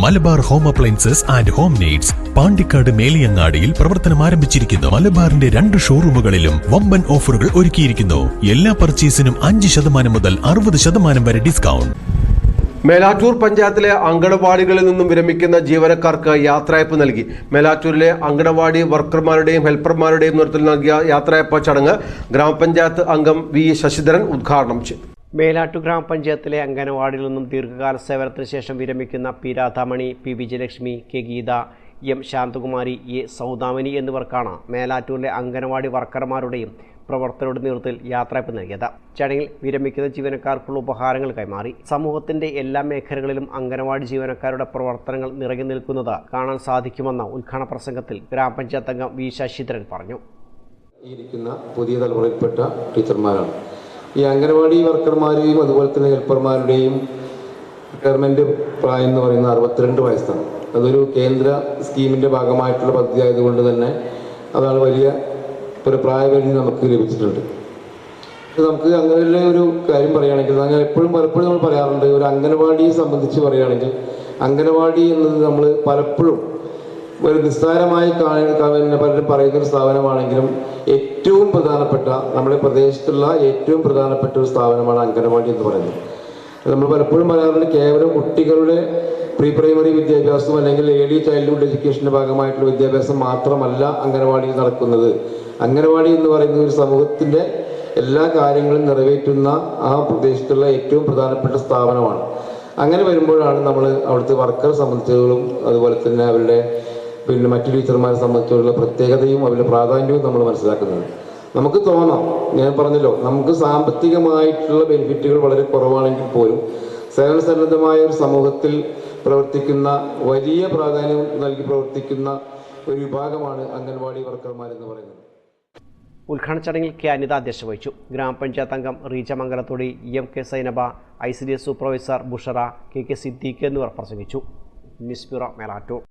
Malabar home appliances and home needs Pandikkad മേലിയങ്ങാടിയിൽ പ്രവർത്തനം ആരംഭിച്ചിരിക്കുന്നു. മലബാറിന്റെ രണ്ട് ഷോറൂമുകളിലും വമ്പൻ ഓഫറുകൾ ഒരുക്കിയിരിക്കുന്നു. എല്ലാ പർച്ചേസിനും അഞ്ച് ശതമാനം മുതൽ അറുപത് ശതമാനം വരെ ഡിസ്കൗണ്ട്. മേലാറ്റൂർ പഞ്ചായത്തിലെ അങ്കണവാടികളിൽ നിന്നും വിരമിക്കുന്ന ജീവനക്കാർക്ക് യാത്രയപ്പ് നൽകി. മേലാറ്റൂരിലെ അങ്കണവാടി വർക്കർമാരുടെയും ഹെൽപ്പർമാരുടെയും നേതൃത്വത്തിൽ നൽകിയ യാത്രയപ്പ് ചടങ്ങ് ഗ്രാമപഞ്ചായത്ത് അംഗം വി ശശിധരൻ ഉദ്ഘാടനം ചെയ്തു. മേലാട്ടു ഗ്രാമപഞ്ചായത്തിലെ അംഗനവാടിയിൽ നിന്നും ദീർഘകാല സേവനത്തിന് ശേഷം വിരമിക്കുന്ന P Radhamani P Vijayalakshmi K Geetha M Shanthakumari A Saudamini എന്നിവർക്കാണ് മേലാറ്റൂരിലെ അംഗനവാടി വർക്കർമാരുടെയും പ്രവർത്തകരുടെ നേതൃത്വത്തിൽ യാത്രയപ്പ് നൽകിയത്. ചടങ്ങിൽ വിരമിക്കുന്ന ജീവനക്കാർക്കുള്ള ഉപഹാരങ്ങൾ കൈമാറി. സമൂഹത്തിന്റെ എല്ലാ മേഖലകളിലും അംഗനവാടി ജീവനക്കാരുടെ പ്രവർത്തനങ്ങൾ നിറകി നിൽക്കുന്നത് കാണാൻ സാധിക്കുമെന്ന ഉദ്ഘാടന പ്രസംഗത്തിൽ ഗ്രാമപഞ്ചായത്ത് അംഗം വി ശശിധരൻ പറഞ്ഞു. ഇരിക്കുന്ന പുതിയ തലമുറയിൽപ്പെട്ട ടീച്ചർമാരാണ്. ഈ അംഗനവാടി വർക്കർമാരെയും അതുപോലെ തന്നെ ഹെൽപ്പർമാരുടെയും റിട്ടയർമെന്റ് പ്രായം എന്ന് പറയുന്നത് അറുപത്തിരണ്ട് വയസ്സാണ്. അതൊരു കേന്ദ്ര സ്കീമിന്റെ ഭാഗമായിട്ടുള്ള പദ്ധതി ആയതുകൊണ്ട് തന്നെ അതാണ് വലിയ ഒരു പ്രായപരിധി നമുക്ക് ലഭിച്ചിട്ടുണ്ട്. നമുക്ക് അങ്ങനെയുള്ള ഒരു കാര്യം പറയുകയാണെങ്കിൽ അങ്ങനെ എപ്പോഴും പലപ്പോഴും നമ്മൾ പറയാറുണ്ട് ഒരു അംഗനവാടിയെ സംബന്ധിച്ച് പറയുകയാണെങ്കിൽ അംഗനവാടി എന്നത് നമ്മൾ പലപ്പോഴും ഒരു നിസ്സാരമായി കാണുന്ന പലരും പറയുന്ന ഒരു സ്ഥാപനമാണെങ്കിലും ഏറ്റവും പ്രധാനപ്പെട്ട നമ്മുടെ പ്രദേശത്തുള്ള ഏറ്റവും പ്രധാനപ്പെട്ട ഒരു സ്ഥാപനമാണ് അംഗനവാടി എന്ന് പറയുന്നത്. നമ്മൾ പലപ്പോഴും പറയാറുണ്ട് കേവലം കുട്ടികളുടെ പ്രീ പ്രൈമറി വിദ്യാഭ്യാസം അല്ലെങ്കിൽ ഏർലി ചൈൽഡ്ഹുഡ് എഡ്യൂക്കേഷന്റെ ഭാഗമായിട്ടുള്ള വിദ്യാഭ്യാസം മാത്രമല്ല അംഗനവാടിയിൽ നടക്കുന്നത്. അംഗനവാടി എന്ന് പറയുന്ന ഒരു സമൂഹത്തിന്റെ എല്ലാ കാര്യങ്ങളും നിറവേറ്റുന്ന ആ പ്രദേശത്തുള്ള ഏറ്റവും പ്രധാനപ്പെട്ട സ്ഥാപനമാണ്. അങ്ങനെ വരുമ്പോഴാണ് നമ്മൾ അവിടുത്തെ വർക്കർ സംബന്ധിച്ചതും അതുപോലെ തന്നെ അവരുടെ പിന്നെ മറ്റു ടീച്ചർമാരെ സംബന്ധിച്ചുള്ള പ്രത്യേകതയും അവരുടെ പ്രാധാന്യവും നമ്മൾ മനസ്സിലാക്കുന്നത്. നമുക്ക് തോന്നാം ഞാൻ പറഞ്ഞല്ലോ നമുക്ക് സാമ്പത്തികമായിട്ടുള്ള ബെനിഫിറ്റുകൾ വളരെ കുറവാണെങ്കിൽ പോലും സേവന സന്നദ്ധമായ ഒരു സമൂഹത്തിൽ പ്രവർത്തിക്കുന്ന വലിയ പ്രാധാന്യം നൽകി പ്രവർത്തിക്കുന്ന ഒരു വിഭാഗമാണ് അംഗൻവാടി വർക്കർമാർ എന്ന് പറയുന്നത്. ഉദ്ഘാടന ചടങ്ങിൽ കെ അനിത അധ്യക്ഷ വഹിച്ചു ഗ്രാമപഞ്ചായത്ത് അംഗം Reeja Mangalathodi M K Sainaba I C D S supervisor Bushara K K Siddique എന്നിവർ പ്രസംഗിച്ചു. News bureau